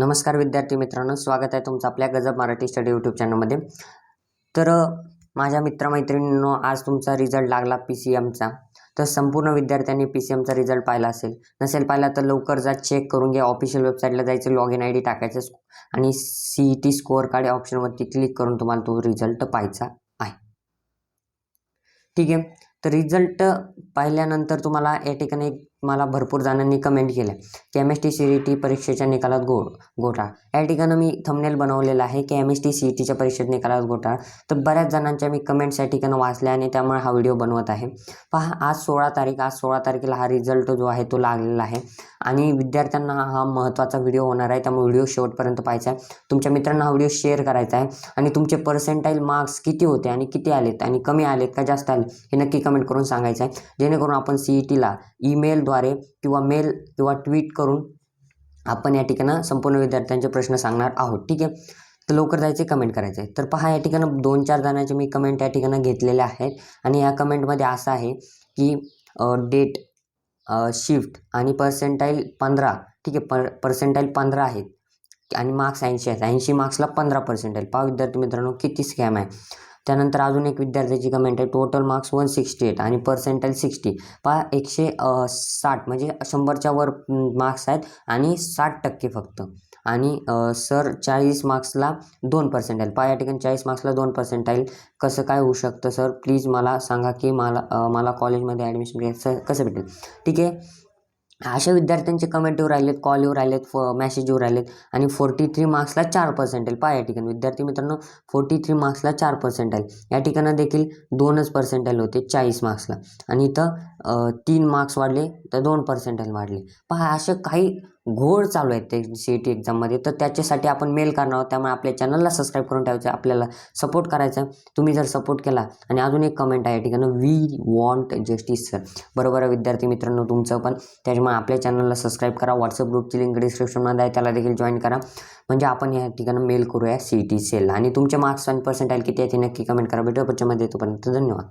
नमस्कार विद्यार्थी मित्रांनो स्वागत आहे तुमचं आपल्या गजब मराठी स्टडी यूट्यूब चॅनलमध्ये तर माझ्या मित्रमैत्रिणींनो आज तुमचा रिझल्ट लागला पी सी एमचा तर संपूर्ण विद्यार्थ्यांनी पी सी एमचा रिझल्ट पाहिला असेल. नसेल पाहिला तर लवकर जा चेक करून घ्या. ऑफिशियल वेबसाईटला जायचं लॉग इन आय डी टाकायचं आणि C E T score card या ऑप्शनवरती क्लिक करून तुम्हाला तो रिझल्ट पाहायचा आहे. ठीक आहे? तर रिझल्ट पाहिल्यानंतर तुम्हाला या ठिकाणी एक मला भरपूर जणांनी कमेंट केल्या की M S T C E T परीक्षेच्या निकालात गो घोटाळा या ठिकाणी मी थंबनेल बनवलेला आहे. की M S T C E टीच्या परीक्षेत निकालात घोटाळा तर बऱ्याच जणांच्या मी कमेंट्स या ठिकाणी वाचल्या आणि त्यामुळे हा व्हिडिओ बनवत आहे. पहा आज सोळा तारीख आज सोळा तारखेला हा रिझल्ट जो आहे तो लागलेला आहे. आणि विद्यार्थ्यांना हा महत्त्वाचा व्हिडिओ होणार आहे. त्यामुळे व्हिडिओ शेवटपर्यंत पाहायचा आहे. तुमच्या मित्रांना हा व्हिडिओ शेअर करायचा आहे. आणि तुमचे पर्सेंटाईल मार्क्स किती होते आणि किती आलेत? आणि कमी आलेत का जास्त आले हे नक्की कमेंट करून सांगायचं आहे. जेणेकरून आपण सी ई टीला ईमेल द्वारे किंवा मेल किंवा ट्विट करून आपण या ठिकाणं संपूर्ण विद्यार्थ्यांचे प्रश्न सांगणार आहोत. ठीक आहे? तर लवकर जायचे कमेंट करायचे तर पहा या ठिकाणं दोन चार जणांचे मी कमेंट या ठिकाणं घेतलेले आहेत. आणि या कमेंटमध्ये असं आहे की डेट शिफ्ट आणि पर्सेंटाईल पंधरा. ठीक आहे? पर पर्सेंटाईल पंधरा आहेत. आणि मार्क्स ऐंशी आहेत. ऐंशी मार्क्सला पंधरा पर्सेंटाईल पहा विद्यार्थी मित्रांनो किती स्कॅम आहे. त्यानंतर अजून एक विद्यार्थ्याची कमेंट आहे. Total marks one sixty eight आणि पर्सेंटाईल सिक्स्टी पहा एकशे साठ म्हणजे शंभरच्या वर मार्क्स आहेत आणि साठ टक्के फक्त. आणि सर चाळीस मार्क्सला दोन पर्सेंट पहा या ठिकाणी चाळीस मार्क्सला दोन पर्सेंट पर्सेंटाईल कसं काय होऊ शकतं सर प्लीज मला सांगा की मला मला कॉलेजमध्ये ॲडमिशन घ्यायचं कसं भेटेल? ठीक आहे? अशा विद्यार्थ्यांचे कमेंट येऊ राहिलेत कॉल येऊ राहिलेत फ मॅसेज येऊ राहिलेत आणि फोर्टी थ्री मार्क्सला चार पर्सेंटेल पहा या ठिकाणी विद्यार्थी मित्रांनो फोर्टी थ्री मार्क्सला चार पर्सेंटेल या ठिकाणं देखील दोनच पर्सेंटेल होते चाळीस मार्क्सला आणि इथं तीन मार्क्स वाढले तर दोन पर्सेंटेल वाढले. पहा असे काही घोळ चालू आहेत ते सी ई टी एक्झाममध्ये तर त्याच्यासाठी आपण मेल करणार आहोत. त्यामुळे आपल्या चॅनलला सबस्क्राईब करून ठेवायचं. आपल्याला सपोर्ट करायचा. तुम्ही जर सपोर्ट केला आणि अजून एक कमेंट आहे या ठिकाणी वी वॉन्ट जस्टिस सर बरोबर आहे विद्यार्थी मित्रांनो तुमचं पण. त्याच्यामुळे आपल्या चॅनलला सबस्क्राईब करा. व्हॉट्सअप ग्रुपची लिंक डिस्क्रिप्शनमध्ये आहे. त्याला देखील जॉईन करा. म्हणजे आपण या ठिकाणी मेल करूया सी ई टी सेल आणि तुमचे मार्क्स आणि पर्सेंटाईल किती आहे ते नक्की कमेंट करा. भेटू पुढच्यामध्ये येतोपर्यंत धन्यवाद.